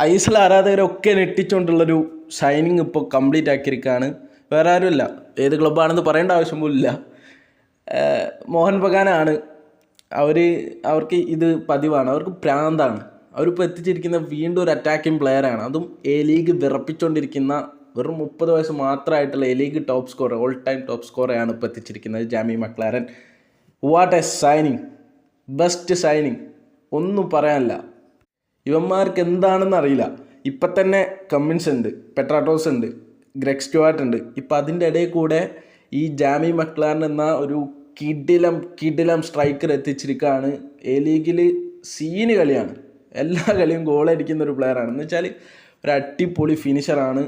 ഐസൽ ആരാധകരൊക്കെ ഞെട്ടിച്ചുകൊണ്ടുള്ളൊരു ഷൈനിങ് ഇപ്പോൾ കംപ്ലീറ്റ് ആക്കിയിരിക്കുകയാണ് വേറെ ആരുമില്ല. ഏത് ക്ലബ്ബാണെന്ന് പറയേണ്ട ആവശ്യം പോലില്ല മോഹൻ ബഗാനാണ്. അവർ അവർക്ക് ഇത് പതിവാണ്. അവർക്ക് പ്രാന്താണ്. അവരിപ്പോൾ എത്തിച്ചിരിക്കുന്ന വീണ്ടും ഒരു അറ്റാക്കിംഗ് പ്ലെയറാണ് അതും എ ലീഗ് വിറപ്പിച്ചുകൊണ്ടിരിക്കുന്ന വെറും മുപ്പത് വയസ്സ് മാത്രമായിട്ടുള്ള A league top score all time top സ്കോറെയാണ് ഇപ്പോൾ എത്തിച്ചിരിക്കുന്നത് Jamie McLaren. What a signing best signing ഒന്നും പറയാനില്ല. ഇവന്മാർക്ക് എന്താണെന്ന് അറിയില്ല. ഇപ്പം തന്നെ കമ്മിൻസ് ഉണ്ട് പെട്രാട്ടോസ് ഉണ്ട് ഗ്രെഗ് സ്റ്റുവാർട്ട് ഉണ്ട്. ഇപ്പം അതിന്റെ ഇടയിൽ കൂടെ ഈ ജാമി മക്ലാൻ എന്ന ഒരു കിഡിലം കിഡിലം സ്ട്രൈക്കർ എത്തിച്ചിരിക്കുകയാണ് എ ലീഗിൽ സീന് കളിയാണ്. എല്ലാ കളിയും ഗോളടിക്കുന്ന ഒരു പ്ലെയറാണ് എന്ന് വെച്ചാൽ ഒരു അടിപൊളി ഫിനിഷറാണ്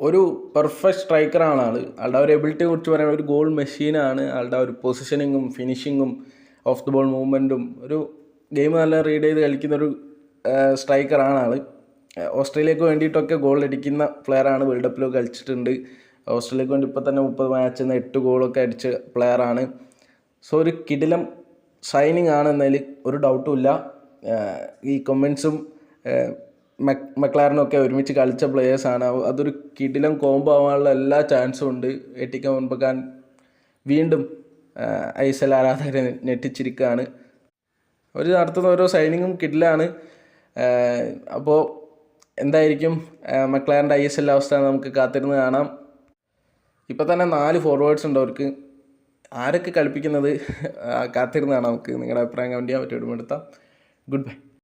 ഒരു പെർഫെക്റ്റ് സ്ട്രൈക്കറാണ് ആൾ ആളുടെ ഒരു എബിലിറ്റിയെ കുറിച്ച് പറയുന്നത് ഒരു ഗോൾ മെഷീനാണ് ആളുടെ ഒരു പൊസിഷനിങ്ങും ഫിനിഷിങ്ങും ഓഫ് ദി ബോൾ മൂവ്മെന്റും ഒരു ഗെയിം നല്ല റീഡ് ചെയ്ത് കളിക്കുന്ന ഒരു സ്ട്രൈക്കറാണ് ആൾ ഓസ്ട്രേലിയക്ക് വേണ്ടിയിട്ടൊക്കെ ഗോൾ അടിക്കുന്ന പ്ലെയറാണ് വേൾഡ് കപ്പിൽ കളിച്ചിട്ടുണ്ട്. ഓസ്ട്രേലിയക്ക് വേണ്ടി ഇപ്പോൾ തന്നെ മുപ്പത് മാച്ചിൽ നിന്ന് എട്ട് ഗോളൊക്കെ അടിച്ച പ്ലെയറാണ് സോ ഒരു കിടിലം ഷൈനിങ് ആണ് എന്നതിൽ ഒരു ഡൗട്ടും ഇല്ല. ഈ കൊമൻസും മെക്ലാറിനൊക്കെ ഒരുമിച്ച് കളിച്ച പ്ലേയേഴ്സാണ് അതൊരു കിടിലം കോംബോ ആവാനുള്ള എല്ലാ ചാൻസും ഉണ്ട്. എട്ടിക്ക മുൻപക്കാൻ വീണ്ടും ഐ എസ് എൽ ആരാധകരെ ഞെട്ടിച്ചിരിക്കുകയാണ് അവർ നടത്തുന്ന ഓരോ സൈനിങ്ങും കിഡിലാണ് അപ്പോൾ എന്തായിരിക്കും? മക്ലാറിന്റെ ഐ എസ് എൽ അവസ്ഥ നമുക്ക് കാത്തിരുന്ന് കാണാം. ഇപ്പം തന്നെ നാല് ഫോർവേഡ്സ് ഉണ്ട് അവർക്ക്. ആരൊക്കെ കളിപ്പിക്കുന്നത്? കാത്തിരുന്ന് കാണാം നമുക്ക്. നിങ്ങളുടെ അഭിപ്രായം കമന്റ് ചെയ്യാൻ പറ്റും എടുത്താൽ ഗുഡ് ബൈ